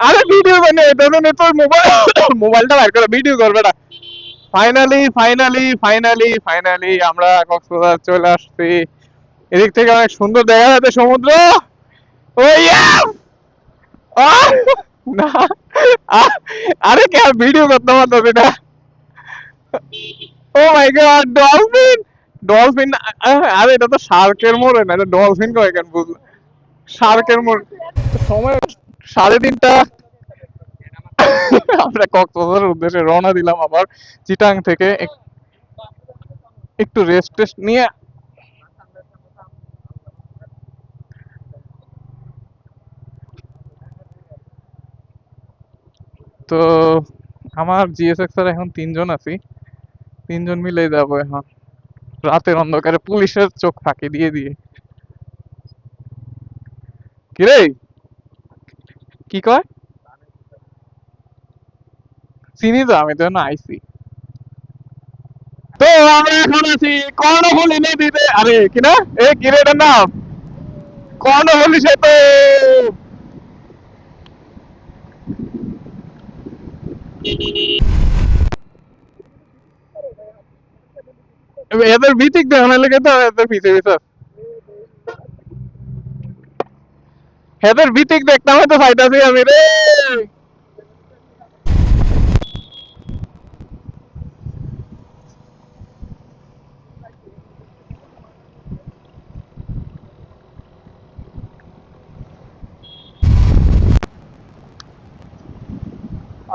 আরে ভিডিও তোর মোবাইল মোবাইলটা ভিডিও করবে না। ফাইনালি ফাইনালি ফাইনালি ফাইনালি আমরা কক্সবাজার চলে আসছি। এদিক থেকে অনেক সুন্দর দেখা যাচ্ছে সমুদ্র। আরে কে ভিডিও করতে পারতেছি না oh my god dolphin dolphin আরে এটা তো শার্কের মোড়ে না, এটা ডলফিন কয় কেন বুঝলাম শার্কের মোড় সময় সাড়ে তিনটা। আমরা কক্সবাজারের উদ্দেশ্যে রওনা দিলাম আবার চিটাং থেকে। একটু রেস্ট টেস্ট নিয়ে তো আমার জিএসএক্স এর এখন তিনজন আছি। তিনজন মিলে যাব এখন। রাতের অন্ধকারে পুলিশের চোখ ফাঁকি দিয়ে দিয়ে। কিরে? কি কয়? চিনি তো, আমি তো না তো আমরা এখন আছি আরে, কি না? এ, কি রে এটার নাম? কর্ণফুলি সেতু। এদের ভিতিক দেখানো লেগে তো এদের পিছে পিছে এদের ভিতিক দেখতাম হয়তো ফাইটাছি আমি রে।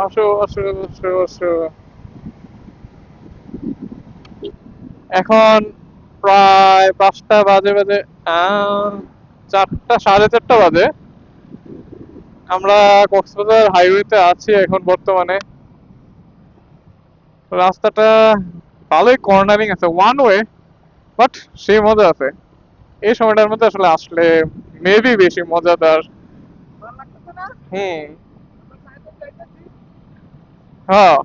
আসো আসো আসো। এখন প্রায় পাঁচটা বাজে বাজে আহ, চারটা, সাড়ে চারটা বাজে। আমরা কক্সবাজার হাইওয়েতে আছি এখন বর্তমানে। রাস্তাটা ভালোই কর্নারিং আছে ওয়ান ওয়ে বাট সেই মজা আছে। এই সময়টার মধ্যে আসলে আসলে মেবি বেশি মজাদার। হুম। হ্যাঁ।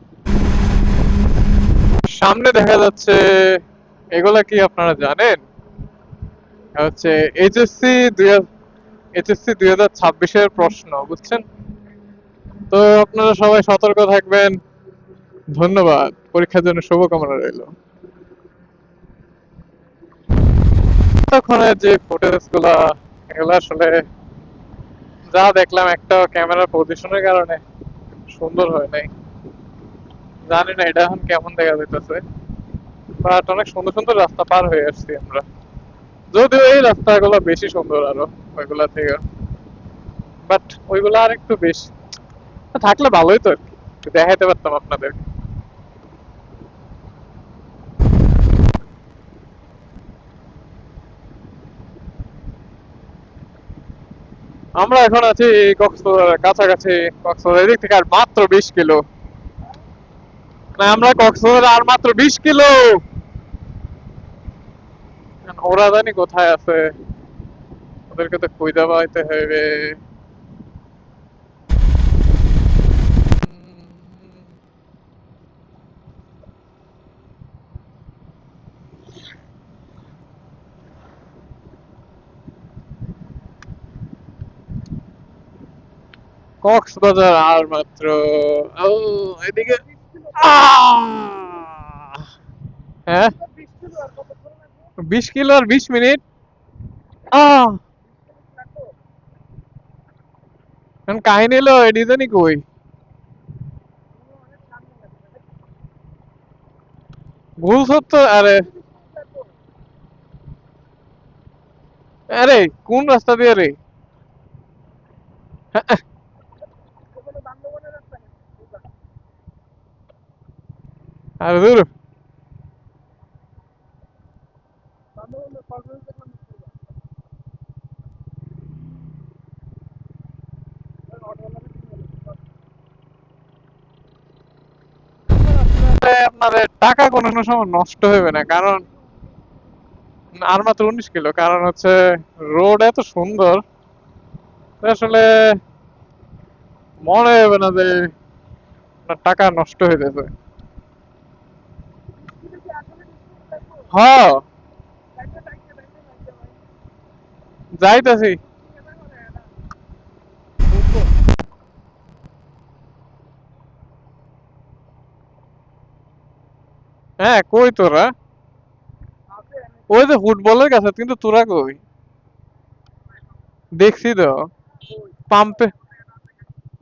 সামনে দেখা যাচ্ছে, এগুলা কি আপনারা জানেন? হচ্ছে এইচএসসি দুই এইচএসসি দুই হাজার ছাব্বিশের প্রশ্ন, বুঝছেন? তো আপনারা সবাই সতর্ক থাকবেন। ধন্যবাদ। পরীক্ষার জন্য শুভকামনা রইল। তখনের যে ফুটেজগুলা এগুলো আসলে যা দেখলাম একটা ক্যামেরার পজিশনের কারণে সুন্দর হয় নাই। জানি না এটা এখন কেমন দেখা যাইতেছে। বাট অনেক সুন্দর সুন্দর রাস্তা পার হয়ে আসছি আমরা। যদিও এই রাস্তাগুলো বেশি সুন্দর আরও, ওইগুলা থেকে। বাট ওইগুলা আর একটু বেশি। থাকলে ভালোই তো দেখাইতে পারতাম আপনাদের। আমরা এখন আছি কক্সবাজারের কাছাকাছি কক্সবাজার, এদিক থেকে আর মাত্র বিশ কিলো। না আমরা কক্সবাজার আর মাত্র বিশ কিলো। ওরা জানি কোথায় আছে? ওদেরকে তো খুঁজে পাইতে হবে। কক্সবাজার আর মাত্র। ও এদিকে হ্যাঁ? বিশ কিলো আর বিশ মিনিট। কাহিনী হলো, এটি জানি কই? ভুল সত্য, আরে। আরে, কোন রাস্তা দিয়ে রে? আরে দূর। আসলে আপনাদের টাকা কোনো সময় নষ্ট হবে না, কারণ আর মাত্র উনিশ কিলো, কারণ হচ্ছে রোড এত সুন্দর আসলে মনে হবে না যে টাকা নষ্ট হয়ে যাবে হ্যাঁ যাইতেছি। হ্যাঁ কই তোরা? ওই যে ফুটবলের কাছে, কিন্তু তোরা কই? দেখছি তো। পাম্পে।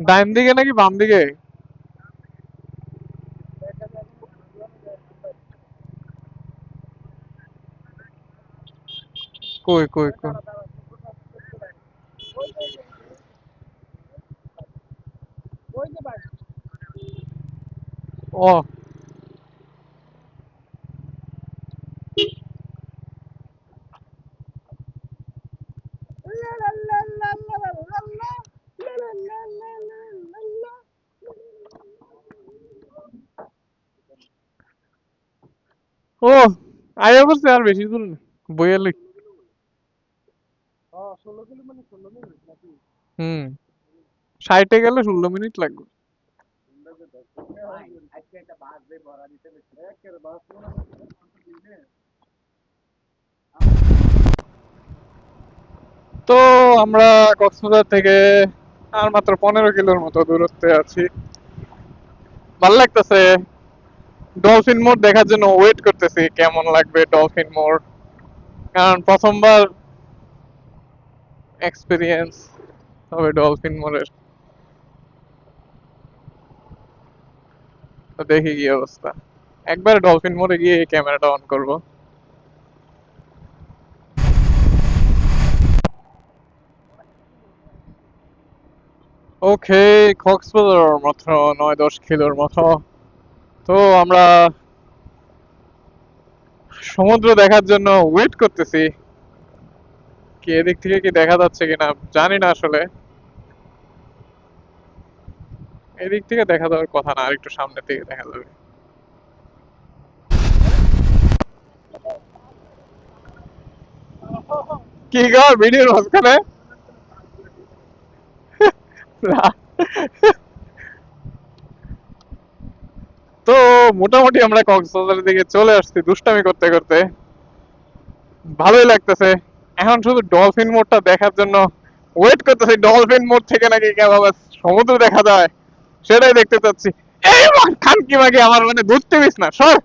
ডাইন দিকে নাকি বাম দিকে? কই কই কই? ও। ও আয়া আর বেশি দূর না বইয়ালি হুম সাইটে গেলে ষোলো মিনিট লাগবে। তো আমরা কক্সবাজার থেকে আর মাত্র পনেরো কিলোর মতো দূরত্বে আছি। ভালো লাগতেছে। ডলফিন মোড় দেখার জন্য ওয়েট করতেছি কেমন লাগবে ডলফিন মোড় কারণ প্রথমবার এক্সপিরিয়েন্স হবে ডলফিন মোড়ের তো দেখি কি অবস্থা। একবার ডলফিন মোড়ে গিয়ে ক্যামেরাটা অন করব। ওকে কক্সবাজার মাত্র নয় দশ কিলোর মতো। তো আমরা সমুদ্র দেখার জন্য ওয়েট করতেছি। কি এদিক থেকে কি দেখা যাচ্ছে কিনা জানি না আসলে। এদিক থেকে দেখা যাওয়ার কথা না, আরেকটু সামনে থেকে দেখা যাবে। কি কর ভিডিওর মাঝখানে না। তো মোটামুটি আমরা কক্সবাজারের দিকে চলে আসছি দুষ্টামি করতে করতে। ভালোই লাগতেছে। এখন শুধু ডলফিন মোড়টা দেখার জন্য ওয়েট করতেছি। ডলফিন মোড় থেকে নাকি কেমন সমুদ্র দেখা যায়। সেটাই দেখতে চাচ্ছি। এই মা- খানকি মাকে আমার মানে ধরতে না, সর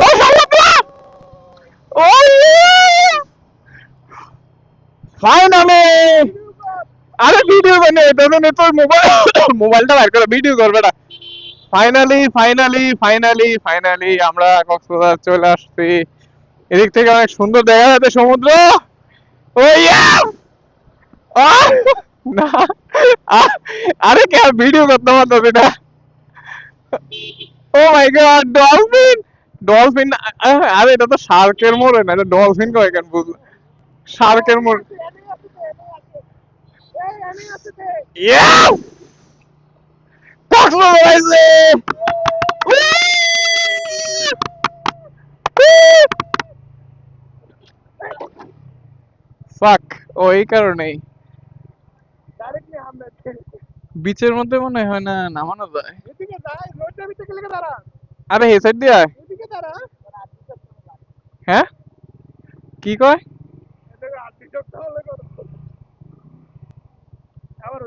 ও সমুদ্র ও ফাইনালি বানে এটা মোবাইল মোবাইলটা বাইর করে ভিডিও করবে না। ফাইনালি ফাইনালি ফাইনালি ফাইনালি আমরা কক্সবাজার চলে আসছি। এদিক থেকে অনেক সুন্দর দেখা যাচ্ছে সমুদ্র। আরে কে ভিডিও করতে পারতেছি না oh my god dolphin dolphin আরে এটা তো শার্কের মোড় না এটা ডলফিন কয় কেন বুঝলো? শার্কের মোড় ইয়েস কক্সবাজার আইছে ফাক ও এই কারণেই। বিচের মধ্যে মনে হয় না নামানো যায়। আরে হে সাইড দিয়ে হ্যাঁ? কি কয়? ಅವರು